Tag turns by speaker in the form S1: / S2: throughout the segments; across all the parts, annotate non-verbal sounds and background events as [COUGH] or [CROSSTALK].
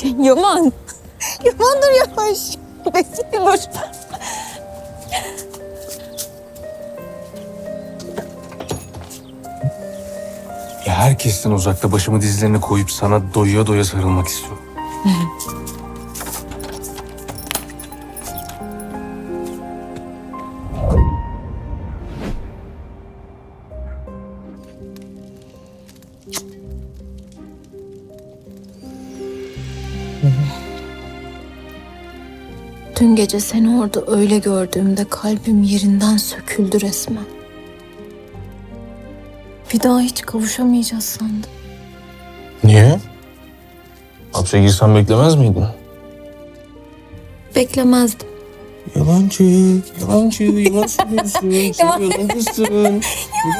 S1: [LAUGHS] Yaman. Yaman dur yavaş. Bekle dur.
S2: Ya herkesten uzakta başımı dizlerine koyup sana doyuya doya sarılmak istiyorum.
S1: Dün gece seni orada öyle gördüğümde kalbim yerinden söküldü resmen. Bir daha hiç kavuşamayacağız sandım.
S2: Niye? Hapse girsen beklemez miydin?
S1: Beklemezdim.
S2: Yalancı, yalancı, yalan söylüyorsun.
S1: Yalan.
S2: Yalan kızsın.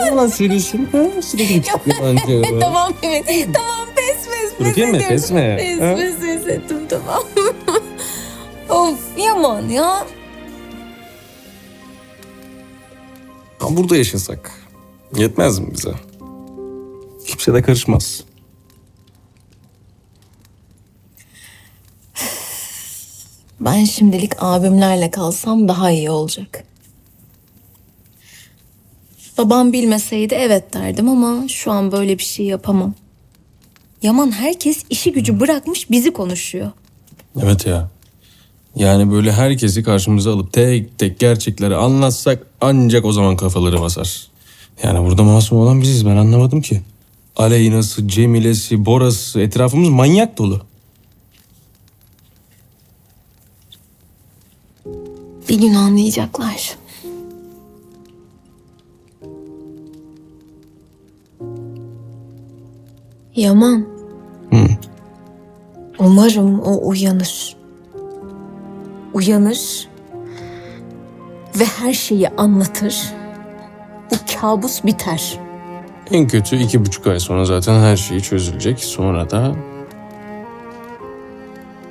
S2: Yalan söylüyorsun. Ha, Sürekli yalancı. [LAUGHS]
S1: Tamam Mehmet. Tamam pes pes.
S2: Bırakayım mı? Pes mi?
S1: Pes pes pes tamam. of Yaman ya.
S2: Ha, Burada yaşasak yetmez mi bize? Kimse de karışmaz.
S1: Ben şimdilik abimlerle kalsam daha iyi olacak. Babam bilmeseydi evet derdim ama şu an böyle bir şey yapamam. Yaman herkes işi gücü bırakmış bizi konuşuyor.
S2: Evet ya. Yani böyle herkesi karşımıza alıp tek tek gerçekleri anlatsak ancak o zaman kafaları basar. Yani burada masum olan biziz ben anlamadım ki. Aleyna'sı, Cemile'si, Bora'sı etrafımız manyak dolu.
S1: Bir gün anlayacaklar. Yaman.
S2: Hı.
S1: Umarım o uyanır. Uyanır ve her şeyi anlatır. Bu kabus biter.
S2: En kötü iki buçuk ay sonra zaten her şey çözülecek. Sonra da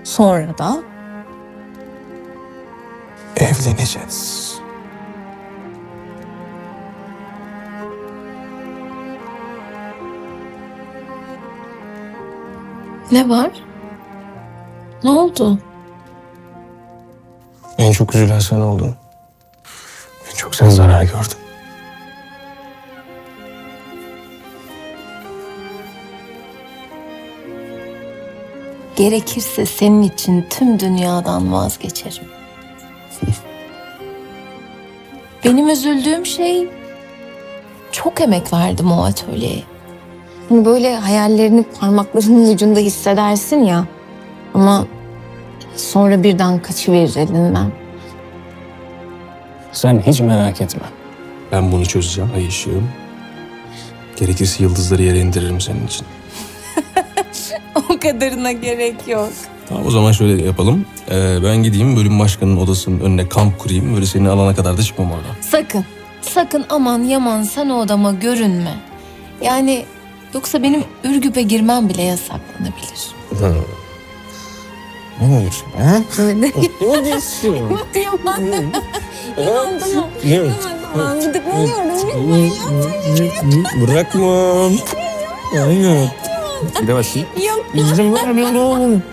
S1: Sonra da
S2: evleneceğiz.
S1: Ne var? Ne oldu?
S2: En çok üzülen sen oldun. En çok sen zarar gördün.
S1: Gerekirse senin için tüm dünyadan vazgeçerim. Benim üzüldüğüm şey çok emek verdim o atölyeye. Hani böyle hayallerini parmaklarının ucunda hissedersin ya. Ama sonra birden kaçıverir elinden.
S2: Sen hiç merak etme. Ben bunu çözeceğim ay ışığım. Gerekirse yıldızları yere indiririm senin için. [LAUGHS]
S1: O kadarına gerek yok.
S2: Tamam o zaman şöyle yapalım. Ee, ben gideyim bölüm başkanının odasının önüne kamp kurayım. Böyle seni alana kadar da çıkmam oradan.
S1: Sakın, sakın aman yaman sen o odama görünme. Yani yoksa benim Ürgüp'e girmem bile yasaklanabilir.
S2: Ne diyorsun? Ha? Ne diyorsun?
S1: Yaman. Yaman tamam. Yaman tamam. Gıdıklanıyorum.
S2: Bırakmam. Hayır. Bir de bakayım.
S1: Yok
S2: İzin vermiyorum.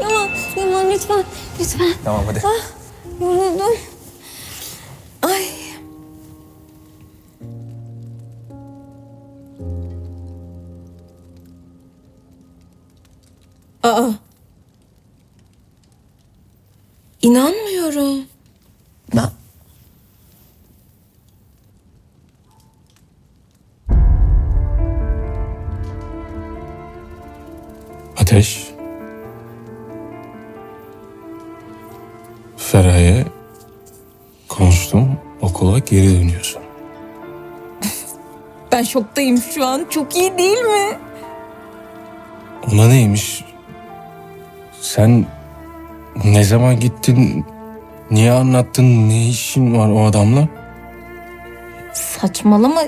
S1: Yaman. Yaman lütfen. Lütfen.
S2: Tamam hadi.
S1: Yoruldum. Aa. İnanmıyorum. Ben...
S2: Ateş. Feraye konuştum. Okula geri dönüyorsun.
S1: Ben şoktayım şu an. Çok iyi değil mi?
S2: Ona neymiş? Sen ne zaman gittin? Niye anlattın? Ne işin var o adamla?
S1: Saçmalama.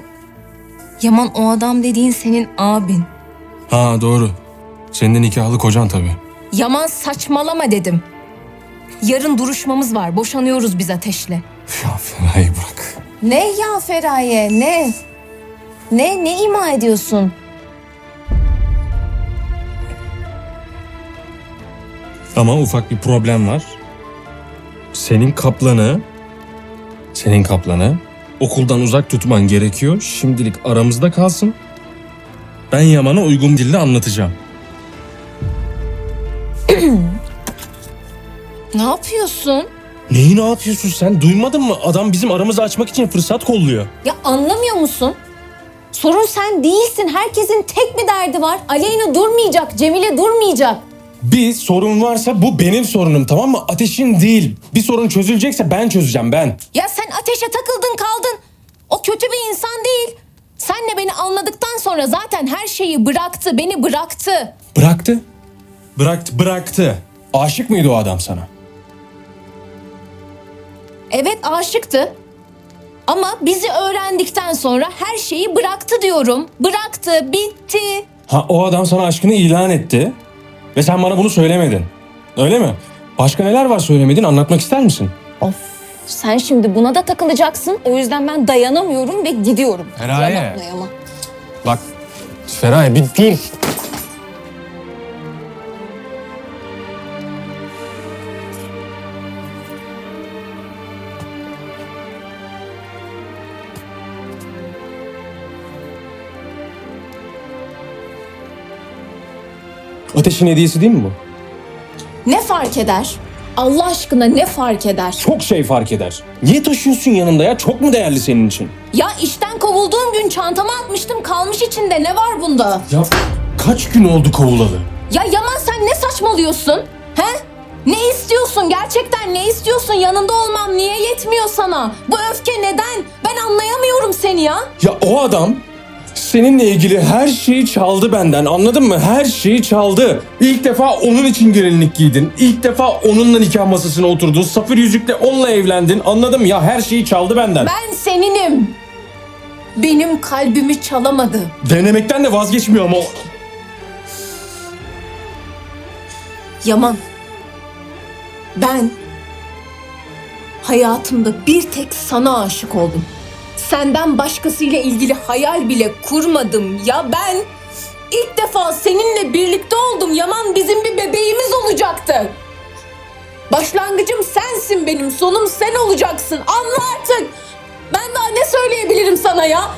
S1: Yaman o adam dediğin senin abin.
S2: Ha doğru. Senin de nikahlı kocan tabii.
S1: Yaman saçmalama dedim. Yarın duruşmamız var. Boşanıyoruz biz ateşle.
S2: Ya Feraye bırak.
S1: Ne ya Feraye ne? Ne ne ima ediyorsun?
S3: Ama ufak bir problem var. Senin kaplanı, senin kaplanı okuldan uzak tutman gerekiyor. Şimdilik aramızda kalsın. Ben Yaman'a uygun dilde anlatacağım.
S1: Ne yapıyorsun?
S3: Neyi ne yapıyorsun sen? Duymadın mı? Adam bizim aramızı açmak için fırsat kolluyor.
S1: Ya anlamıyor musun? Sorun sen değilsin. Herkesin tek bir derdi var. Aleyna durmayacak, Cemile durmayacak.
S2: Bir sorun varsa bu benim sorunum tamam mı? Ateşin değil. Bir sorun çözülecekse ben çözeceğim ben.
S1: Ya sen ateşe takıldın kaldın. O kötü bir insan değil. Senle beni anladıktan sonra zaten her şeyi bıraktı, beni bıraktı.
S2: Bıraktı. Bıraktı, bıraktı. Aşık mıydı o adam sana?
S1: Evet aşıktı. Ama bizi öğrendikten sonra her şeyi bıraktı diyorum. Bıraktı, bitti.
S2: Ha o adam sana aşkını ilan etti. Ve sen bana bunu söylemedin. Öyle mi? Başka neler var söylemedin anlatmak ister misin?
S1: Of. Sen şimdi buna da takılacaksın. O yüzden ben dayanamıyorum ve gidiyorum.
S2: Feraye.
S1: Yaman, yaman.
S2: Bak Feraye bir dur. Ateşin hediyesi değil mi bu?
S1: Ne fark eder? Allah aşkına ne fark eder?
S2: Çok şey fark eder. Niye taşıyorsun yanında ya? Çok mu değerli senin için?
S1: Ya işten kovulduğum gün çantama atmıştım kalmış içinde. Ne var bunda?
S2: Ya kaç gün oldu kovulalı?
S1: Ya Yaman sen ne saçmalıyorsun? He? Ne istiyorsun? Gerçekten ne istiyorsun? Yanında olmam niye yetmiyor sana? Bu öfke neden? Ben anlayamıyorum seni ya.
S2: Ya o adam seninle ilgili her şeyi çaldı benden anladın mı? Her şeyi çaldı. İlk defa onun için gelinlik giydin. İlk defa onunla nikah masasına oturdun. Safir yüzükle onunla evlendin. Anladım ya her şeyi çaldı benden.
S1: Ben seninim. Benim kalbimi çalamadı.
S2: Denemekten de vazgeçmiyor ama
S1: Yaman. Ben hayatımda bir tek sana aşık oldum. Senden başkasıyla ilgili hayal bile kurmadım. Ya ben ilk defa seninle birlikte oldum. Yaman bizim bir bebeğimiz olacaktı. Başlangıcım sensin benim, sonum sen olacaksın. Anla artık. Ben daha ne söyleyebilirim sana ya?